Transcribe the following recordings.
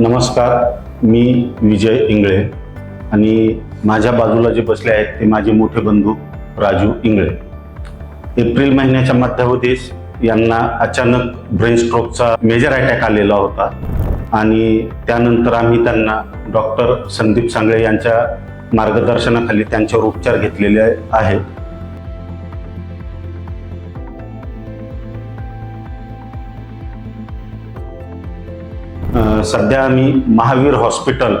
नमस्कार मी विजय इंगळे आणि माझ्या बाजूला जे बसले आहेत ते माझे मोठे बंधू राजू इंगळे. एप्रिल महिन्याच्या मध्यावधीस यांना अचानक ब्रेन स्ट्रोकचा मेजर अटॅक आलेला होता आणि त्यानंतर आम्ही त्यांना डॉक्टर संदीप सांगळे यांच्या मार्गदर्शनाखाली त्यांच्यावर उपचार घेतलेले आहेत सध्या आम्ही महावीर हॉस्पिटल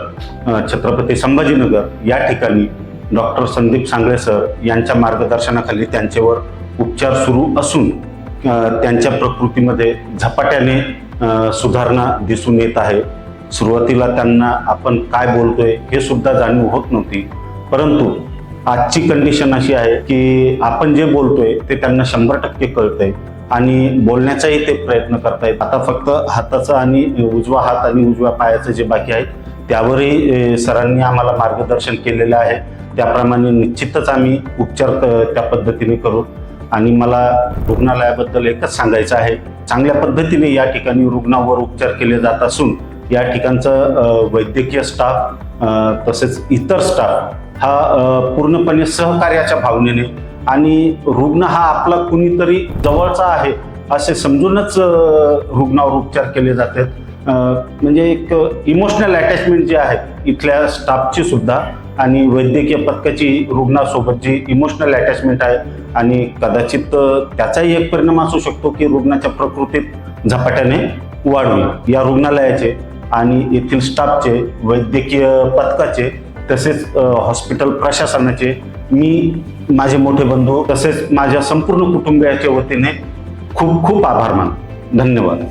छत्रपती संभाजीनगर या ठिकाणी डॉक्टर संदीप सांगळे सर यांच्या मार्गदर्शनाखाली त्यांच्यावर उपचार सुरू असून त्यांच्या प्रकृतीमध्ये झपाट्याने सुधारणा दिसून येत आहे. सुरुवातीला त्यांना आपण काय बोलतोय हे सुद्धा जाणीव होत नव्हती. परंतु आजची कंडिशन अशी आहे की आपण जे बोलतोय ते त्यांना शंभर टक्के कळतंय. आणि बोलण्याचाही ते प्रयत्न करतायत आता फक्त हाताचा आणि उजवा हात आणि उजव्या पायाचं जे बाकी आहे त्यावरही सरांनी आम्हाला मार्गदर्शन केलेलं आहे. त्याप्रमाणे निश्चितच आम्ही उपचार त्या पद्धतीने करू. आणि मला रुग्णालयाबद्दल एकच सांगायचं आहे. चांगल्या पद्धतीने या ठिकाणी रुग्णावर उपचार केले जात असून या ठिकाणचं वैद्यकीय स्टाफ तसेच इतर स्टाफ हा पूर्णपणे सहकार्याच्या भावनेने आणि रुग्ण हा आपला कुणीतरी जवळचा आहे असे समजूनच रुग्णावर उपचार केले जातात. म्हणजे एक इमोशनल अटॅचमेंट जी आहे इथल्या स्टाफची सुद्धा आणि वैद्यकीय पथकाची रुग्णासोबत जी इमोशनल अटॅचमेंट आहे आणि कदाचित त्याचाही एक परिणाम असू शकतो की रुग्णाच्या प्रकृतीत झपाट्याने वाढ होईल या रुग्णालयाचे आणि येथील स्टाफचे वैद्यकीय पथकाचे तसेच हॉस्पिटल प्रशासनाचे मी माझे मोठे बंधू तसेच माझ्या संपूर्ण कुटुंबियाच्या वतीने खूप खूप आभार मानतो. धन्यवाद.